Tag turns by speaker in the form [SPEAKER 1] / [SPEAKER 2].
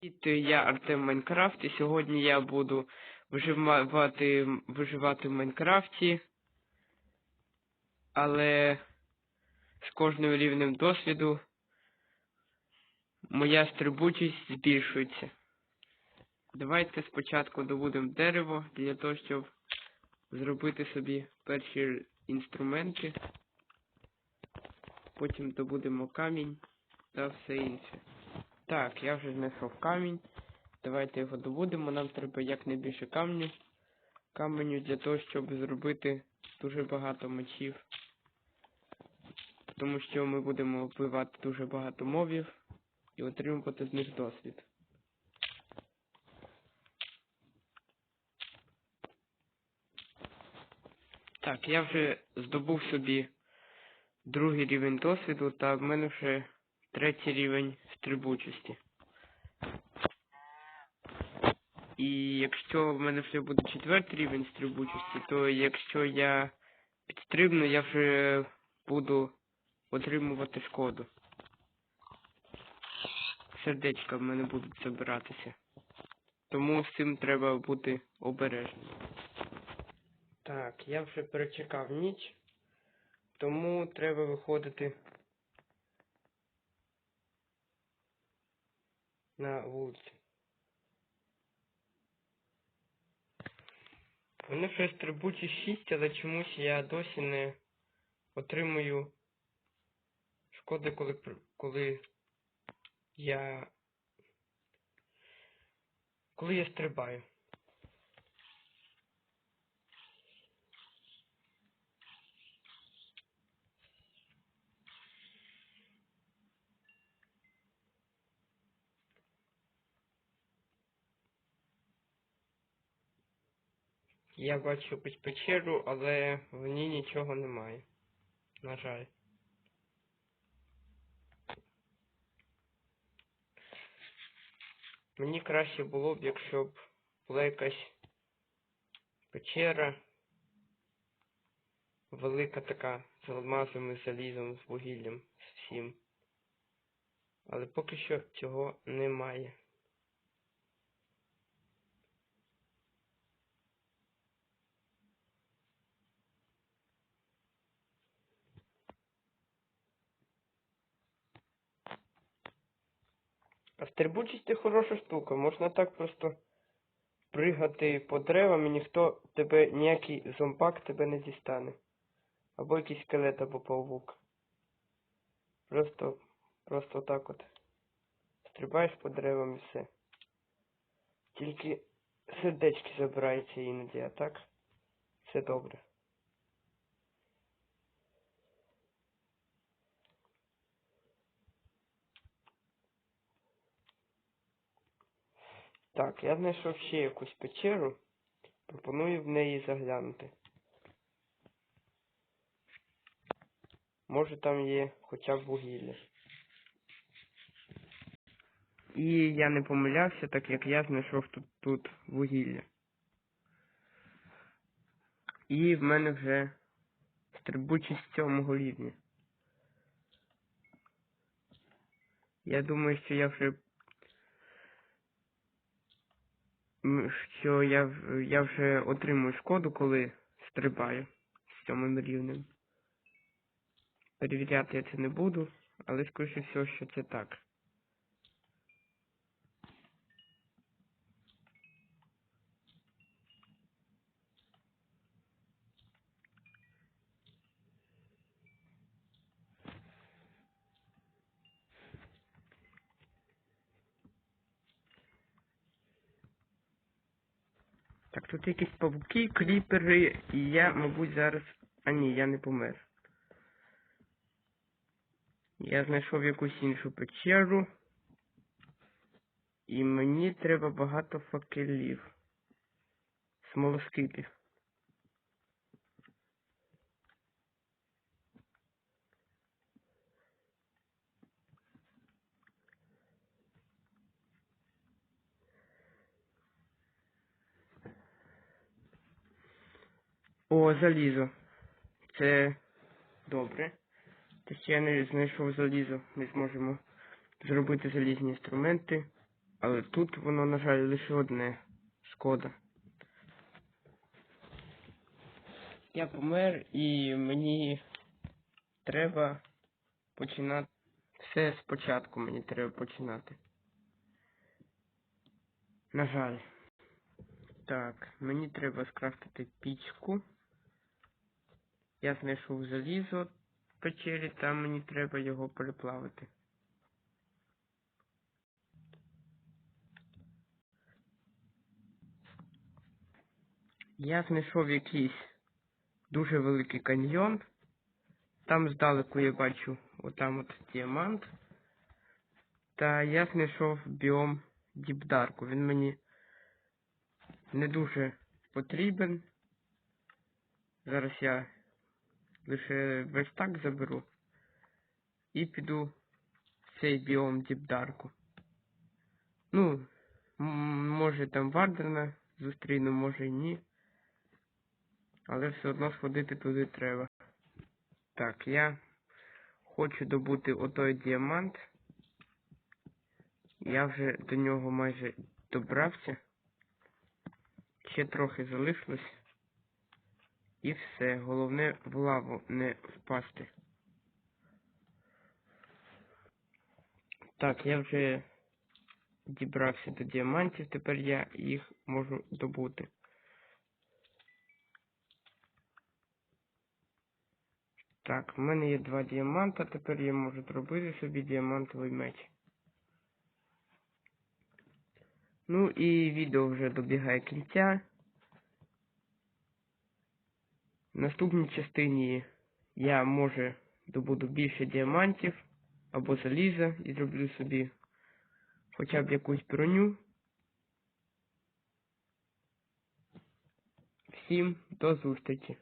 [SPEAKER 1] Я Артем Майнкрафт, і сьогодні я буду виживати, виживати в Майнкрафті, але з кожним рівнем досвіду моя стрибучість збільшується. Давайте спочатку добудемо дерево для того, щоб зробити собі перші інструменти. Потім добудемо камінь та все інше. Так, я вже знайшов камінь. Давайте його добудемо. Нам треба якнайбільше камню. Каменю для того, щоб зробити дуже багато мечів. Тому що ми будемо вбивати дуже багато мовів і отримувати з них досвід. Так, я вже здобув собі другий рівень досвіду, та в мене вже третій рівень стрибучості. І якщо в мене вже буде четвертий рівень стрибучості, то якщо я підстрибну, я вже буду отримувати шкоду. Сердечка в мене будуть забиратися. Тому з цим треба бути обережним. Так, я вже перечекав ніч, тому треба виходити на вулиці. Вони вже стрибучі 6, але чомусь я досі не отримую шкоди, коли, коли я. Коли я стрибаю. Я бачу якусь печеру, але в ній нічого немає. На жаль. Мені краще було б, якщо б була якась печера. Велика така, з алмазом, і залізом, з вугіллям, з всім. Але поки що цього немає. А стрибучість це хороша штука. Можна так просто пригати по деревам і ніхто тебе, ніякий зомбак тебе не дістане. Або якийсь скелет, або павук. Просто, просто так от. Стрибаєш по деревам і все. Тільки сердечки забираються іноді, а так все добре. Так, я знайшов ще якусь печеру. Пропоную в неї заглянути. Може там є хоча б вугілля. І я не помилявся, так як я знайшов тут, тут вугілля. І в мене вже стрибучість сьомого рівня. Я думаю, що я вже що я, я вже отримую шкоду, коли стрибаю з сьомим рівнем. Перевіряти я це не буду, але скоріше всього, що це так. Так, тут якісь павуки, кліпери, і я, мабуть, зараз. А ні, я не помер. Я знайшов якусь іншу печеру. І мені треба багато факелів. Смолоскипів. О, залізо. Це добре. Те, що я не знайшов залізо, ми зможемо зробити залізні інструменти. Але тут воно, на жаль, лише одне. Шкода. Я помер і мені треба починати. Все спочатку мені треба починати. На жаль. Так, мені треба скрафтити пічку. Я знайшов залізо в печері, там мені треба його переплавити. Я знайшов якийсь дуже великий каньйон. Там здалеку я бачу отам от діамант. Та я знайшов біом Діпдарку. Він мені не дуже потрібен. Зараз я лише весь так заберу. І піду в цей біом Діпдарку. Ну, може там Вардена зустріну, може і ні. Але все одно сходити туди треба. Так, я хочу добути отой діамант. Я вже до нього майже добрався. Ще трохи залишилось. І все. Головне в лаву не впасти. Так, я вже дібрався до діамантів, тепер я їх можу добути. Так, в мене є два діаманта, тепер я можу зробити собі діамантовий меч. Ну і відео вже добігає кінця. В наступній частині я може добуду більше діамантів або заліза і зроблю собі хоча б якусь броню. Всім до зустрічі!